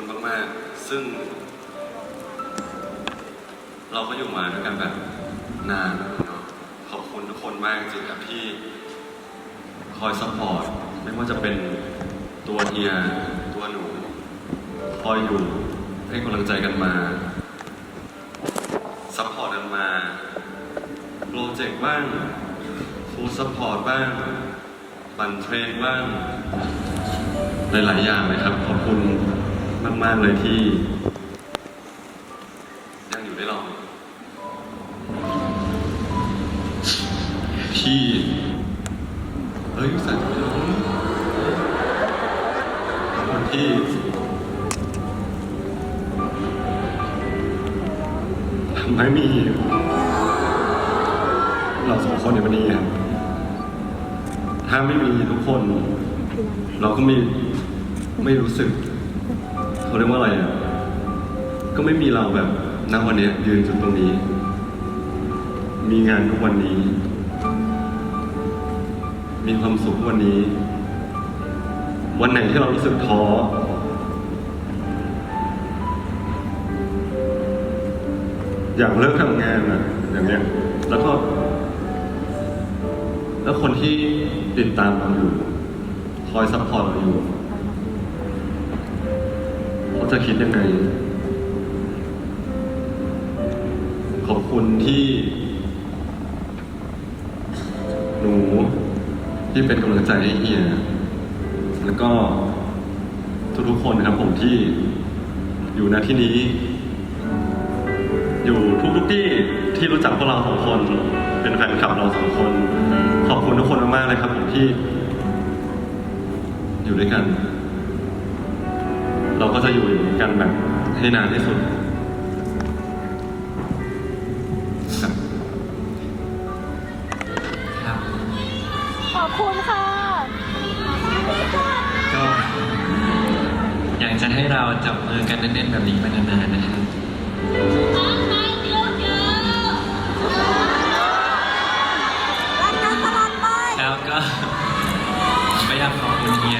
คุณมากๆ ซึ่ง เราก็อยู่มาด้วยกันแบบนานเนาะขอบคุณทุกคนมากจริงๆครับที่คอยซัพพอร์ตไม่ว่าจะเป็นตัวเฮียตัวหนู คอยอยู่ให้กำลังใจกันมาซัพพอร์ตกันมาโปรเจกต์บ้างฟูลซัพพอร์ตบ้างปั่นเทรนบ้าง หลาย ๆ อย่างเลยครับ ขอบคุณ มาก ๆ เลยที่ ยังอยู่ได้รอที่เฮ้ยสัตว์ขอบคุณที่ทำให้มี เราสองคนในวันนี้ครับถ้าไม่มีทุกคน เราก็ไม่ไม่รู้สึก เขาเรียกว่าอะไรอะก็ไม่มีเราแบบณวันนี้ยืนจุดตรงนี้ มีงานทุกวันนี้ มีความสุขวันนี้ วันไหนที่เรารู้สึกท้ออยากเลิกทำงานอะ อย่างเงี้ย แล้วก็ แล้วคนที่ติดตามเราอยู่ คอยซัพพอร์ตเราอยู่ จะคิดยังไง ขอบคุณที่ หนูที่เป็นกำลังใจให้เฮีย แล้วก็ทุกๆคนนะครับผมที่อยู่ณที่นี้ อยู่ทุกๆที่ที่รู้จักพวกเราสองคน เป็นแฟนคลับเราสองคน ขอบคุณทุกคนมากๆเลยครับผมที่ อยู่ด้วยกัน เราก็จะอยู่อย่างนี้กันแบบให้นานที่สุดครับครับ ขอบคุณค่ะ ก็อยากจะให้เราจับมือกันแน่นๆแบบนี้ไปนานๆนะครับ รักกันตลอดไป แล้วก็ไม่อยากขอบคุณเฮีย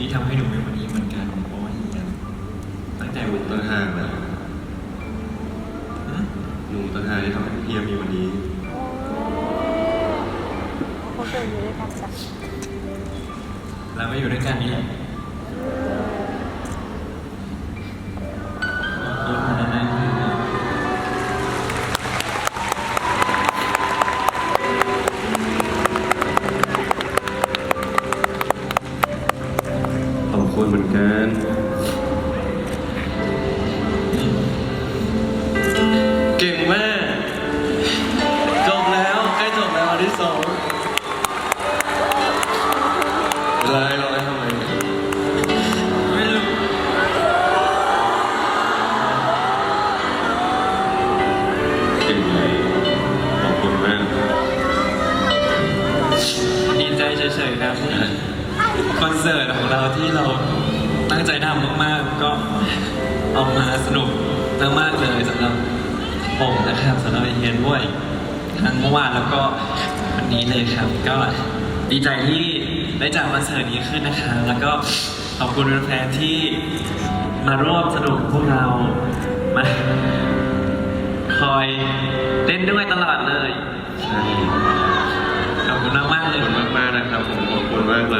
นี่ทำให้หนูเป็นวันนี้เหมือนกันเพราะว่าเฮียตั้งแต่หนูวันตั้งห้างแล้วฮะหนูตั้งห้างที่ทำให้เฮียมีวันนี้ เขาเคยอยู่ด้วยกันจ้ะเราก็อยู่ด้วยกันนี่แหละข คุณเหมือนกันเก่งมากจบแล้วใกล้จบแล้วอันที่สองไล่เรา อนเสิร์ตของเราที่เราตั้งใจทำมากๆ ก็ออกมาสนุกมากๆเลยสำหรับผมนะครับสำหรับไอเฮียนด้วยทั้งเมื่อวานแล้วก็วันนี้เลยครับ ก็ดีใจที่ได้จัดคอนเสิร์ตนี้ขึ้นนะครับแล้วก็ขอบคุณแฟนๆที่มาร่วมสนุกกับพวกเรามาคอยเต้นด้วยตลอดเลยใช่ขอบคุณมากๆเลขอยบคุณมากๆนะครับผมขอบคุณมากเลย